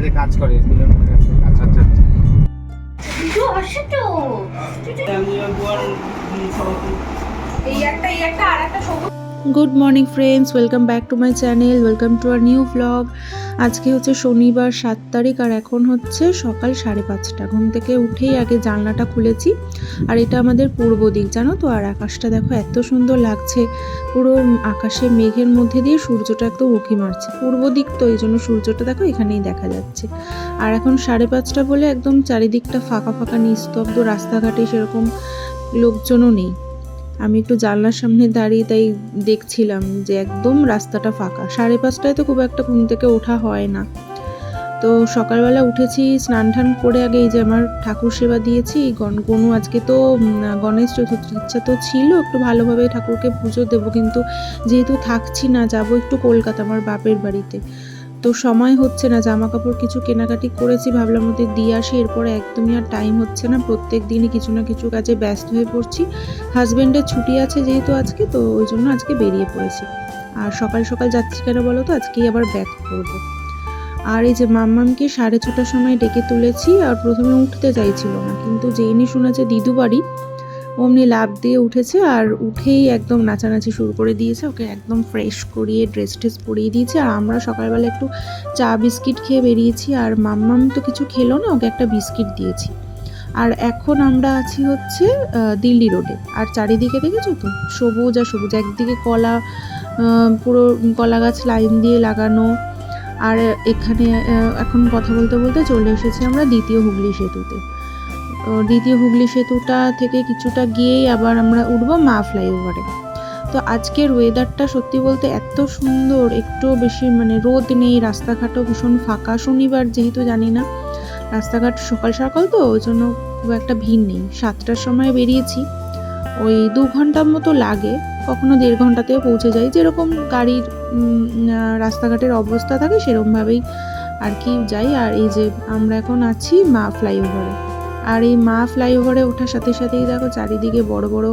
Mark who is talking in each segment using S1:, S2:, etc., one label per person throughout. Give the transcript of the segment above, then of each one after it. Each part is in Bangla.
S1: ছেড়ে কাজ করে মিলন কাছে কাজ
S2: আচ্ছা আচ্ছা।
S3: কিছু আসে তো এই একটা এই একটা আর একটা সবুজ
S4: good morning friends welcome back to my channel welcome to our new blog আজকে হচ্ছে শনিবার, সাত তারিখ, আর এখন হচ্ছে সকাল সাড়ে পাঁচটা। ঘুম থেকে উঠেই আগে জানলাটা খুলেছি। আর এটা আমাদের পূর্ব দিক, জানো তো? আর আকাশটা দেখো, এত সুন্দর লাগছে। পুরো আকাশে মেঘের মধ্যে দিয়ে সূর্যটা একদম উঁকি মারছে। পূর্ব দিক তো, এই জন্য সূর্যটা দেখো এখানেই দেখা যাচ্ছে। আর এখন সাড়ে পাঁচটা বলে একদম চারিদিকটা ফাঁকা ফাঁকা, নিস্তব্ধ রাস্তাঘাটে সেরকম লোকজনও নেই। আমি একটু জানলার সামনে দাঁড়িয়ে তাই দেখছিলাম যে একদম রাস্তাটা ফাঁকা। সাড়ে পাঁচটায় তো খুব একটা ঘুম থেকে ওঠা হয় না। তো সকালবেলা উঠেছি, স্নান টান করে আগে এই যে আমার ঠাকুর সেবা দিয়েছি গনু আজকে তো গণেশ চতুর্থী ইচ্ছা তো ছিল, একটু ভালোভাবে ঠাকুরকে পুজো দেবো, কিন্তু যেহেতু থাকছি না, যাব একটু কলকাতা, আমার বাপের বাড়িতে। তো সময় হচ্ছে না জামা কাপড় কিছু কেনাকাটি করেছি, ভাবলাম ওদের দিয়ে আসি, এরপরে একদমই আর টাইম হচ্ছে না, প্রত্যেক দিনই কিছু না কিছু কাজে ব্যস্ত হয়ে পড়ছি। হাজব্যান্ডের ছুটি আছে যেহেতু আজকে, তো ওই জন্য আজকে বেরিয়ে পড়েছি। আর সকাল সকাল যাচ্ছি কেন বলো তো? আজকেই আবার ব্যাক করব। আর এই যে মাম্মামকে সাড়ে ছটার সময় ডেকে তুলেছি, আর প্রথমে উঠতে চাইছিল না, কিন্তু যেইনি শুনেছে দিদু বাড়ি অমনি লাভ দিয়ে উঠেছে আর উঠেই একদম নাচানাচি শুরু করে দিয়েছে। ওকে একদম ফ্রেশ করিয়ে ড্রেস ট্রেস পরিয়ে দিয়েছে। আর আমরা সকালবেলা একটু চা, বিস্কিট খেয়ে বেরিয়েছি আর মাম্মাম তো কিছু খেলো না, ওকে একটা বিস্কিট দিয়েছি। আর এখন আমরা আছি হচ্ছে দিল্লি রোডে। আর চারিদিকে দেখেছ তো? সবুজ আর সবুজ, একদিকে কলা পুরো কলা গাছ লাইন দিয়ে লাগানো। আর এখানে এখন কথা বলতে বলতে চলে এসেছি আমরা দ্বিতীয় হুগলি সেতুতে। তো দ্বিতীয় হুগলি সেতুটা থেকে কিছুটা গিয়েই আবার আমরা উঠবো মা ফ্লাইওভারে। তো আজকের ওয়েদারটা সত্যি বলতে এত সুন্দর, একটু বেশি মানে রোদ নেই, রাস্তাঘাটও ভীষণ ফাঁকা। শনিবার যেহেতু জানি না, রাস্তাঘাট সকাল সকাল তো, ওই জন্য খুব একটা ভিড় নেই। সাতটার সময় বেরিয়েছি, ওই দু ঘণ্টার মতো লাগে, কখনো দেড় ঘন্টাতেও পৌঁছে যাই। যেরকম গাড়ির রাস্তাঘাটের অবস্থা থাকে, সেরকমভাবেই আর কি যাই। আর এই যে আমরা এখন আছি মা ফ্লাইওভারে। আর এই মা ফ্লাইওভারে ওঠার সাথে সাথেই দেখো চারিদিকে বড় বড়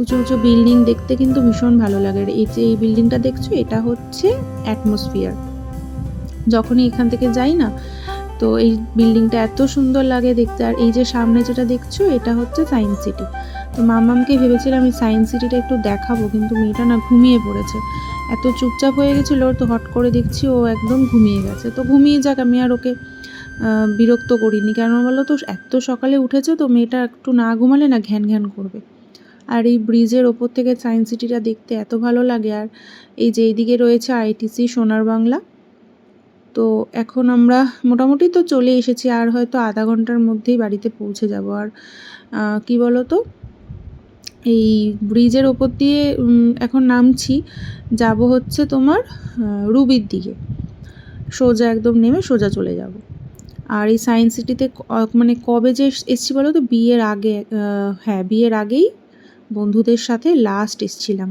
S4: উঁচু উঁচু বিল্ডিং দেখতে কিন্তু ভীষণ ভালো লাগে। আর এই যে এই বিল্ডিংটা দেখছ, এটা হচ্ছে অ্যাটমসফিয়ার। যখনই এখান থেকে যাই না, তো এই বিল্ডিংটা এত সুন্দর লাগে দেখতে। আর এই যে সামনে যেটা দেখছ, এটা হচ্ছে সায়েন্স সিটি। তো মামামকে ভেবেছিলাম এই সায়েন্স সিটিটা একটু দেখাবো, কিন্তু মেয়েটা না ঘুমিয়ে পড়েছে। এত চুপচাপ হয়ে গেছিল, তো হট করে দেখছি ও একদম ঘুমিয়ে গেছে। তো ঘুমিয়ে যাক, আমি আর ওকে বিরক্ত করিনি। কেন বলো তো, এত সকালে উঠেছে তো, মেয়েটা একটু না ঘুমালে না ঘ্যান ঘ্যান করবে। আর এই ব্রিজের ওপর থেকে সায়েন্স সিটিটা দেখতে এত ভালো লাগে। আর এই যে এইদিকে রয়েছে আইটিসি, সোনার বাংলা। তো এখন আমরা মোটামুটি তো চলে এসেছি, আর হয়তো আধা ঘণ্টার মধ্যেই বাড়িতে পৌঁছে যাব। আর কি বলো তো, এই ব্রিজের ওপর দিয়ে এখন নামছি। যাব হচ্ছে তোমার রুবির দিকে। সোজা একদম নেমে সোজা চলে যাব। আর এই সায়েন্স সিটিতে মানে কবে যে এস- এসছি বলো তো? বিয়ের আগে হ্যাঁ বিয়ের আগেই বন্ধুদের সাথে লাস্ট এসছিলাম।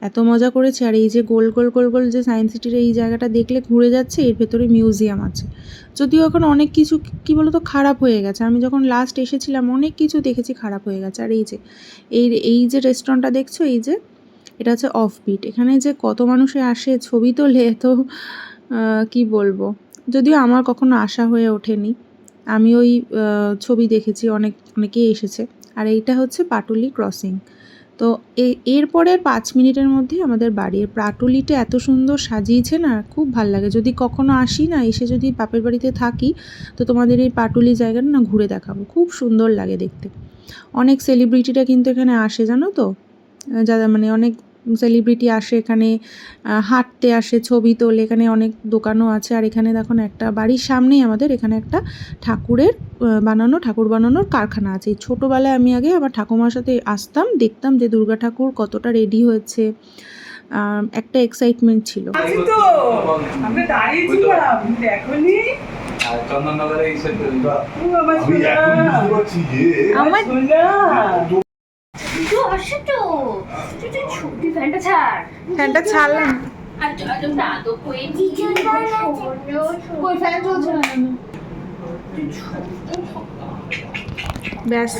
S4: এত মজা করেছে। আর এই যে গোল গোল গোল গোল যে সায়েন্স সিটির এই জায়গাটা দেখলে ঘুরে যাচ্ছে, এর ভেতরে মিউজিয়াম আছে। যদিও এখন অনেক কিছু কি বলতো? খারাপ হয়ে গেছে। আমি যখন লাস্ট এসেছিলাম, অনেক কিছু দেখেছি খারাপ হয়ে গেছে। আর এই যে, এই এই যে রেস্টুরেন্টটা দেখছ? এই যে, এটা হচ্ছে অফ বিট এখানে যে কত মানুষে আসে, ছবি তোলে তো কি বলব? যদিও আমার কখনো আসা হয়ে ওঠেনি। আমি ওই ছবি দেখেছি, অনেক, অনেকেই এসেছে। আর এইটা হচ্ছে পাটুলি ক্রসিং তো এরপরে পাঁচ মিনিটের মধ্যে আমাদের বাড়ির পাটুলিটা এত সুন্দর সাজিয়েছে না, খুব ভালো লাগে। যদি কখনো আসি না, এসে যদি বাপের বাড়িতে থাকি, তো তোমাদের এই পাটুলি জায়গাটা না ঘুরে দেখাবো। খুব সুন্দর লাগে দেখতে। অনেক সেলিব্রিটিরা কিন্তু এখানে আসে, জানো তো? যারা মানে অনেক সেলিব্রিটি আসে এখানে হাঁটতে আসে ছবি তোলে এখানে অনেক দোকানও আছে। আর এখানে দেখো না একটা বাড়ির সামনেই আমাদের এখানে একটা ঠাকুরের বানানো ঠাকুর বানানোর কারখানা আছে। এই ছোটোবেলায় আমি আগে আমার ঠাকুমার সাথে আসতাম দেখতাম যে দুর্গা ঠাকুর কতটা রেডি হয়েছে। একটা এক্সাইটমেন্ট ছিল।
S5: আমরা
S3: ফ্যানটা
S4: ছাড়লাম। ব্যাস।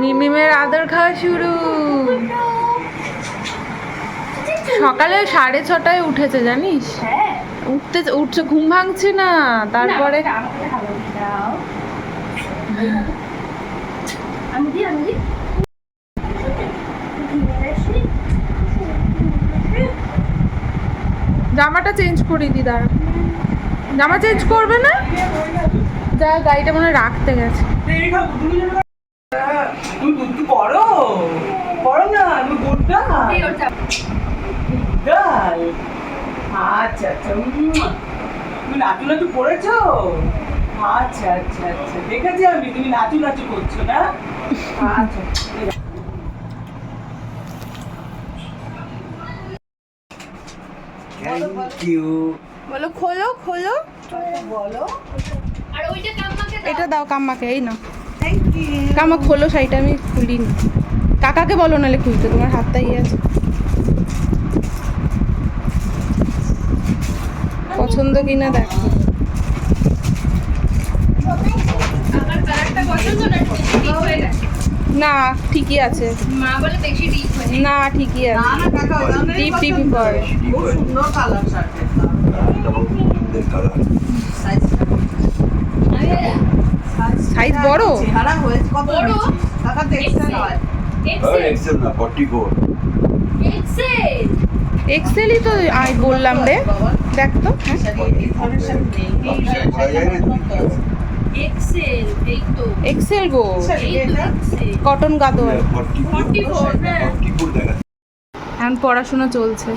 S4: মিমিমের আদর খাওয়া শুরু। সকালে সাড়ে ছটায় উঠেছে জানিস?
S3: হ্যাঁ।
S6: উঠতে উঠছে ঘুম ভাঙছে না। তারপরে
S3: না, আমাকে ভালো দাও আমি দিই আমি দিই
S6: জামাটা চেঞ্জ করে দাঁড়া জামা চেঞ্জ করবে না? যা গাড়িটা মনে রাখতে গেছে।
S5: আচ্ছা আচ্ছা তুমি আচ্ছা আচ্ছা আচ্ছা দেখেছি আমি, তুমি নাচু নাচু করছ না? আচ্ছা ঠিক আছে।
S7: থ্যাংক ইউ
S6: বলো। খোলো খোলো।
S3: আর ওইটা কাম্মাকে দাও।
S6: এটা দাও কাম্মাকে এই না কাম্মা খোলো শাড়িটা আমি খুলিনি। কাকাকে বলো নালে খুলতে তোমার হাতটা ইয়ে আছে। পছন্দ কিনা দেখো।
S3: আমার কালারটা পছন্দ না ঠিক হয়ে গেছে।
S6: না ঠিকই আছে।
S3: মা বলে বেশি ডিপ হয়ে।
S6: না ঠিকই আছে। ডিপ ডিপই
S5: খুব সুন্দর কালার
S6: সাইজ বড়?
S5: চেহারা হয়েছে কত
S3: বড়?
S5: কাকা দেখছেন হয়
S3: এক্সেল
S8: এক্সেল না ফর্টি ফোর
S3: এক্সেল
S6: এক্সেলই তো আই বললাম রে। দেখ তো হ্যাঁ।
S3: এক্সেল এই তো।
S6: এক্সেল গো। কটন গাদর
S8: ফর্টি
S3: 44, হ্যাঁ।
S8: দেখা
S6: এখন পড়াশোনা চলছে।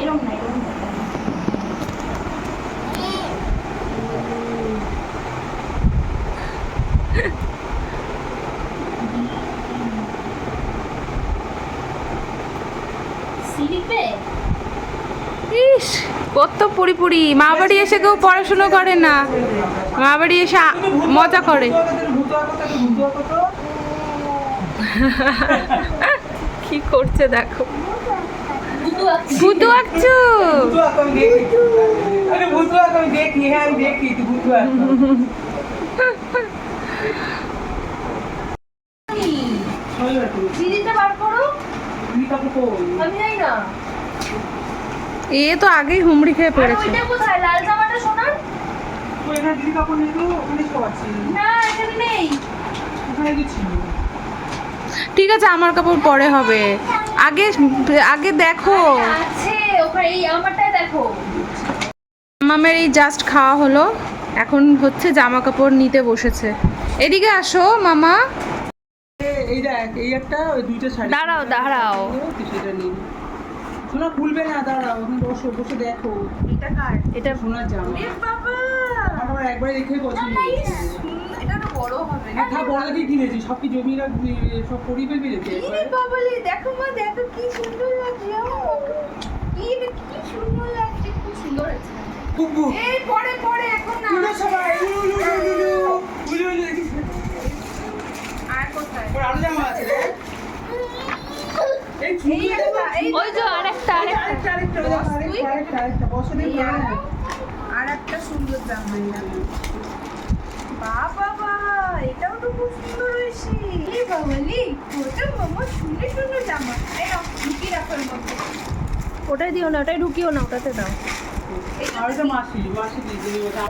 S3: এরকম না এরকম না সিরিপে
S6: ইস কত পুরি পুরি মা বাড়ি এসে কেউ পড়াশুনো করে না। মা বাড়ি এসে মজা করে। কি করছে দেখো। আঁকছো
S5: আমি হ্যাঁ
S3: দিদিটা বার করো। যাই না।
S6: এ তো আগেই হুমড়ি খেয়ে পড়েছে।
S3: লাল জামাটা সোনার?
S5: এখানে দিদি কাপড় নেই তো ওখানে সব আছে।
S3: না এখানে নেই।
S5: ওখানে গেছি
S6: ঠিক আছে আমার কাপড় পরে হবে। আগে আগে দেখো।
S3: আছে এই
S6: মামের এই জাস্ট খাওয়া হলো। এখন হচ্ছে জামা কাপড় নিতে বসেছে। এদিকে আসো মামা।
S5: এই দেখ এই একটা দুইটা শাড়ি।
S6: দাঁড়াও, দাঁড়াও।
S5: শোনা খুলবে না দাঁড়াও এখন বসো বসে দেখো।
S3: এটা কার?
S6: এটা
S5: সোনার জামা।
S3: বাবা!
S5: আমার একবারে দেখে পছন্দ
S3: এটা তো বড় হবে
S5: হ্যাঁ খা বড় দেখে কিনেছি সব কি জমি সব করিয়ে ফেলবি রেখে একবারে।
S3: বাবালে দেখো মা দেখো কি সুন্দর লাগছে ও। কি রে, কি সুন্দর লাগছে খুব সুন্দর
S5: কুকু
S3: এই পরে পরে এখন না।
S5: সবাই উলু উলু উলু
S3: আর কোথায়?
S5: আরও জামা আছে। রে
S6: ওই যে আরেকটা
S5: আরেকটা। আরেকটা আরেকটা আরেকটা আরেকটা বসে দেখি
S3: আর একটা সুন্দর জামা বাবা এটাও তো খুব সুন্দর হয়েছে। এই বাবালি ওটা মামা সুন্দর সুন্দর জামা এই নাও, লুকিয়ে রাখো মধ্যে।
S6: ওটাই দিও না ওটাই ঢুকিও না ওটাতে দাও।
S5: আর একটা মাসি মাসি দিয়ে ওটা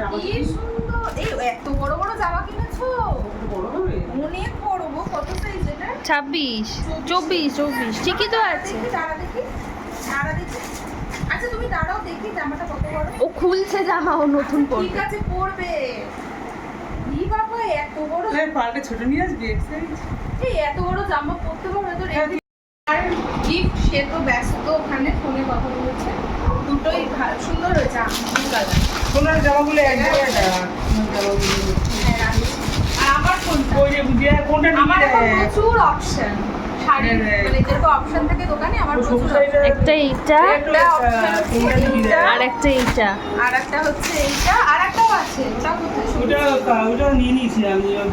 S5: জামা
S3: কি সুন্দর! এই এত বড় বড় জামা কিনেছো?
S5: একটু বড় হবে?
S3: অনেক বড় গো কত
S6: ছাব্বিশ চব্বিশ চব্বিশ ঠিকই তো আছে।
S3: আচ্ছা তুমি দাঁড়াও দেখি জামাটা কত বড়।
S6: ও খুলছে জামা ও নতুন
S3: ঠিক
S6: পরবে।
S3: আছে পরবে। ই বাবা এত বড়
S5: এই পাল্টে ছোট নিয়ে আসবি
S3: এই এত বড় জামা পরতে পারবে তো আর গিফট সে তো ব্যস্ত ওখানে ফোনে কথা বলছে। দুটোই ভালো সুন্দর হয়েছে ব্লু কালার
S5: সোনার জামাগুলো এক জায়গায় রাখ সোনার জামাগুলো
S3: আর আমার কোনটা
S5: ওই যে বুঝিয়ে কোনটা
S3: আমার প্রচুর অপশন শাড়ি
S5: হ্যাঁ, হ্যাঁ।
S3: মানে যেরকম অপশন থাকে দোকানে আমার প্রচুর
S5: সবুজ
S3: option।
S6: একটা এইটা
S5: একটা option, কোনটা নিবি রে?
S3: এইটা।
S6: আর একটা এইটা
S3: আর একটা হচ্ছে এইটা। আর একটাও আছে। ওটা কোথায়
S5: ওটা ওটা নিয়ে নিয়েছি আমি ওই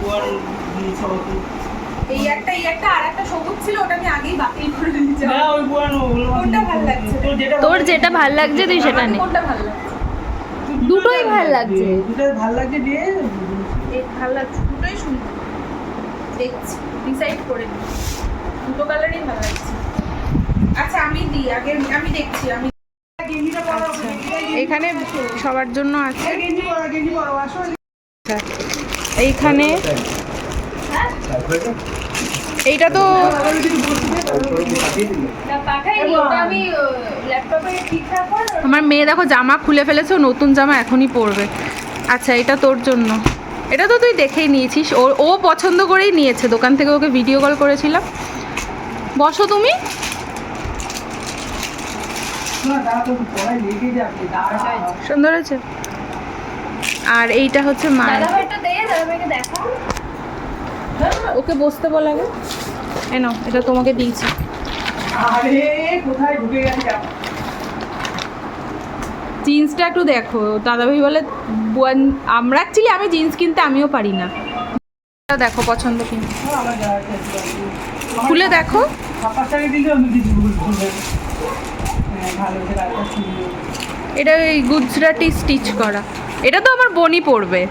S5: দিয়েছি
S3: এই একটা এই একটা আর একটা সবুজ ছিল ওটা আমি আগেই বাতিল করে দিয়েছি।
S5: না ওই বোয়ানো ওগুলো
S3: ভালো লাগছে?
S5: তোর যেটা
S6: ভালো লাগছে তুই সেটা নে।
S3: কোনটা ভালো লাগছে?
S6: দুটোই ভালো লাগছে।
S5: দুটো ভালো লাগছে দিয়ে
S3: ভালো লাগছে দুটোই সুন্দর। দেখছি ডিসাইড করে নি
S6: দুটো কালারই ভালো লাগছে আচ্ছা আমি দিই আগে আমি দেখছি আমি
S3: আচ্ছা। এখানে সবার জন্য আছে। আচ্ছা। এইখানে এইটা তো আমার মেয়ে দেখো জামা খুলে ফেলেছে নতুন জামা এখনই পরবে। আচ্ছা এটা তোর জন্য। এটা তো তুই দেখেই নিয়েছিস। ও ও পছন্দ করেই নিয়েছে। দোকান থেকে ওকে ভিডিও কল করেছিলাম। বসো তুমি। সুন্দর আছে আর এইটা হচ্ছে
S6: দেখো।
S3: ওকে বসতে বল আগে। এনো এটা তোমাকে দিয়েছি।
S5: আরে কোথায় ঢুকে গেছে?
S3: জিন্সটা একটু দেখো দাদাভাই বলে বোন- আমরা অ্যাকচুয়ালি আমি জিন্স কিনতে আমিও পারি না। দেখো পছন্দ কি
S5: আছে
S3: খুলে দেখো। এটা এই গুজরাটি স্টিচ করা। এটা তো আমার বোনই পড়বে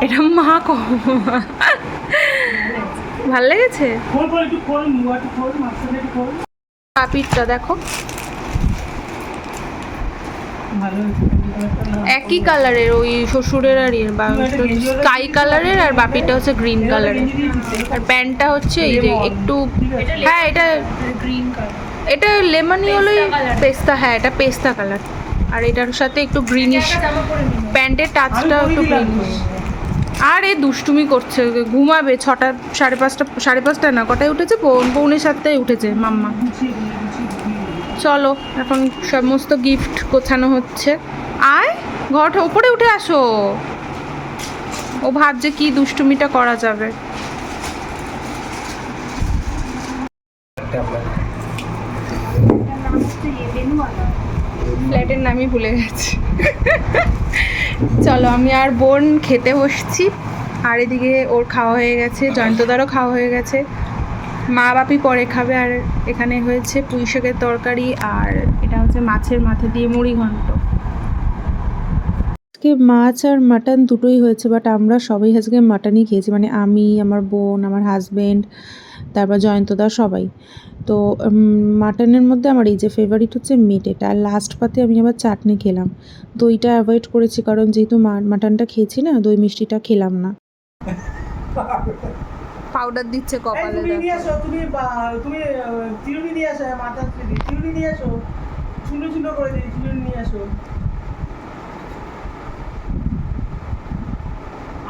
S3: এটা মা কম ভালো লেগেছে?
S5: খোল খোল একটু খোল মুয়া একটু খোল মাঝখানে একটু খোল
S3: পাপিরটা দেখো
S5: ভালো হয়েছে
S3: একই কালারের ওই শ্বশুরের আর ইয়ের বা স্কাই কালারের আর বাপিটা হচ্ছে গ্রিন কালারের আর প্যান্টটা হচ্ছে এই যে একটু হ্যাঁ এটা
S6: গ্রিন কালার
S3: এটা লেমনি হলোই পেস্তা হ্যাঁ এটা পেস্তা কালার আর এটার সাথে একটু গ্রিনিশ প্যান্টের টাচটা একটু গ্রিনিশ আর এ দুষ্টুমি করছে ঘুমাবে ছটা সাড়ে পাঁচটা সাড়ে পাঁচটা না কটায় উঠেছে? পৌনে সাতটায় উঠেছে মাম্মা। চলো, এখন সমস্ত গিফট গোছানো হচ্ছে। আয় ঘর ওপরে উঠে আসো। ও ভাবছে কি দুষ্টুমিটা করা যাবে। ফ্ল্যাটের নামই ভুলে গেছি। চলো, আমি আর বোন খেতে বসছি। আর এদিকে ওর খাওয়া হয়ে গেছে, জয়ন্তদারও খাওয়া হয়ে গেছে। মা বাপি পরে খাবে আর এখানে হয়েছে পুঁই শাকের তরকারি আর এটা হচ্ছে মাছের মাথা দিয়ে মুড়ি ঘন্ট। আজকে মাছ আর মাটন দুটোই হয়েছে বাট আমরা সবাই আজকে মাটনই খেয়েছি। মানে আমি আমার বোন আমার হাজব্যান্ড তারপর জয়ন্তদা সবাই। তো মাটনের মধ্যে আমার এই যে ফেভারিট হচ্ছে মিট এটা। আর লাস্ট পাতে আমি আবার চাটনি খেলাম। দইটা অ্যাভয়েড করেছি কারণ যেহেতু মাটনটা খেয়েছি না দই মিষ্টিটা খেলাম না। পাউডার দিচ্ছে
S5: কপালে তুমি নিয়ে আসো তুমি তুমি চিরুনি নিয়ে আসো মাথা চিরুনি চিরুনি নিয়ে আসো। চুনো চুনো করে দিই চিরুনি নিয়ে আসো।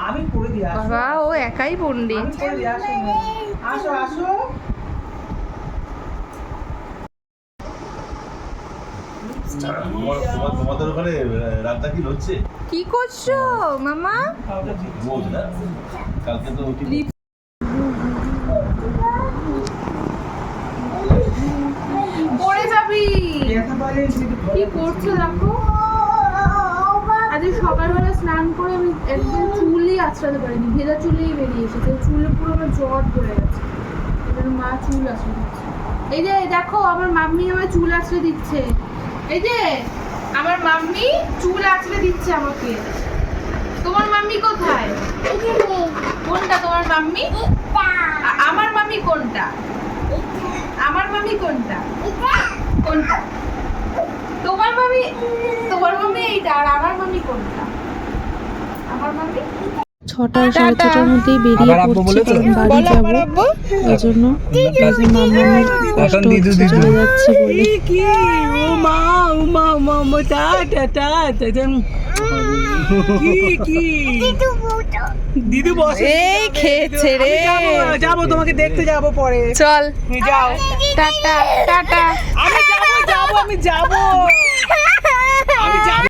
S5: আমি করে দিই আসো
S3: বাবা ও একাই
S5: আমি আসো। আসো আসো।
S9: তোমার- তোমার- তোমাদের ওখানে রাতটা কি হচ্ছে?
S3: কি করছ মামা?
S9: কালকে তো
S3: আঁচড়াতে পারিনি, ভেজা চুলেই বেরিয়ে এসেছে চুলে পুরো আমার জ্বর পড়ে গেছে। মা চুল আঁচড়ে এই যে, দেখো, আমার মাম্মি আমার চুল আঁচড়ে দিচ্ছে। এই যে, আমার মাম্মি চুল আঁচড়ে দিচ্ছে আমাকে। তোমার মাম্মি কোথায়? কোনটা তোমার মাম্মি? আমার মাম্মি কোনটা? আমার মাম্মি কোনটা? কোনটা? তোমার মাম্মি, তোমার মামি এইটা, আর আমার মামি কোনটা? আমার মামি
S4: ছটা সাড়ে ছটার মধ্যেই বেরিয়ে পড়ছি কারণ বাড়ি যাব। এই জন্য মামার কষ্ট হচ্ছে চলে যাচ্ছি বলে।
S5: দিদি বসে।
S3: এই খেয়েছে রে।
S5: যাব যাব তোমাকে দেখতে যাব পরে।
S3: চল।
S5: যাও।
S3: টাটা টাটা
S5: আমি যাব যাব আমি যাব। আমি যাব।